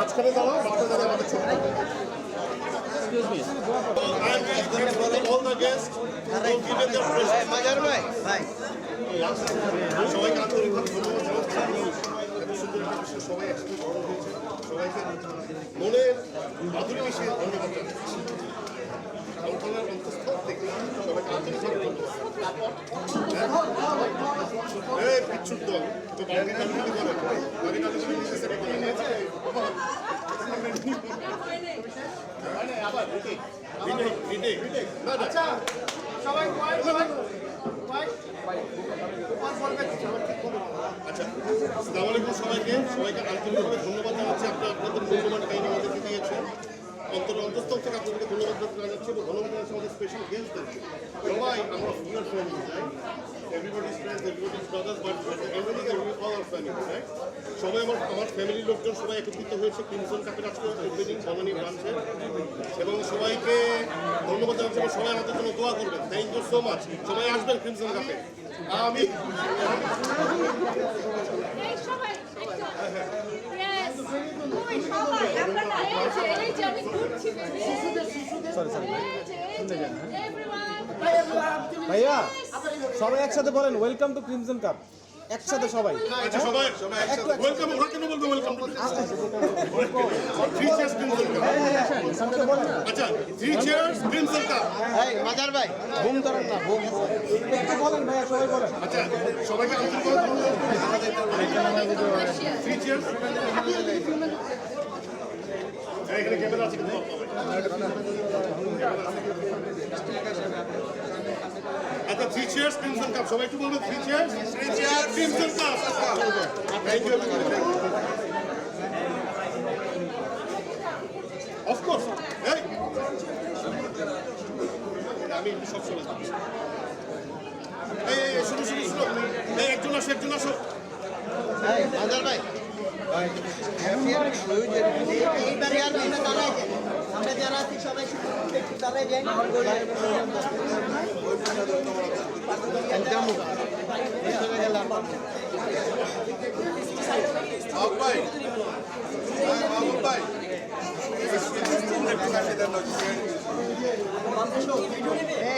মাঝখানে দাঁড়াও মাঝখানে দাঁড়াও, আমাদের ছবি All the guests will give it their present. মজার ভাই ভাই সবাইকে আন্তরিকভাবে ধন্যবাদ এত সুন্দর একটা সবাই একসাথে বড় হয়েছে সবাইকে মনের মাধুরী মিশিয়ে ধন্যবাদ জানাচ্ছি অন্তরের অন্তঃস্থল থেকে সবাইকে আন্তরিকভাবে ধন্যবাদ এই দল তো বাড়ি কাজ যদি করে বাড়ি কাজ যদি necessary করে নিয়েছে। আবার রিটেক রিটেক রিটেক আচ্ছা সবাই আচ্ছা আসসালামু সবাইকে সবাইকে আন্তরিকভাবে ধন্যবাদ জানাচ্ছি আপনি আপনাদের মূল্যবান টাইম আমাদেরকে দিয়েছেন অন্তর অন্তঃস্থল থেকে আপনাদেরকে ধন্যবাদ জানাচ্ছি এবং ধন্যবাদ জানাচ্ছি আমাদের স্পেশাল গেস্টদেরকে সবাই আমরা fuller family brothers but everything all R family right সবাই আমার আমার ফ্যামিলির লোকজন সবাই একত্রিত হয়েছে ক্রিমসন কাপের আজকে ওপেনিং বনানী ব্রাঞ্চে। এবং সবাইকে ধন্যবাদ জানাচ্ছি সবাই আমাদের জন্য দোয়া করবেন। থ্যাংক ইউ সো মাচ সবাই আসবেন ক্রিমসন কাপে। আমি সরি সরি ভাইয়া। সবাই একসাথে বলেন ওয়েলকাম টু ক্রিমসন কাপ একসাথে সবাই। আচ্ছা আচ্ছা আচ্ছা এখানে ক্যামেরা আছে কিন্তু আচ্ছা থ্রি চেয়ার্স ক্রিমসন কাপ সবাই একটু বলবে three cheers three cheers crimson cup thank you of course এই আমি একটু সব সময় যাচ্ছি। এই এই, এই, শুনো। এই একজন আসো একজন আসো। এই মজার ভাই। এইবার আর দিনে দাঁড়ায় যান আমরা যারা আছি সবাই একটু দাঁড়ায় যাই। ভাই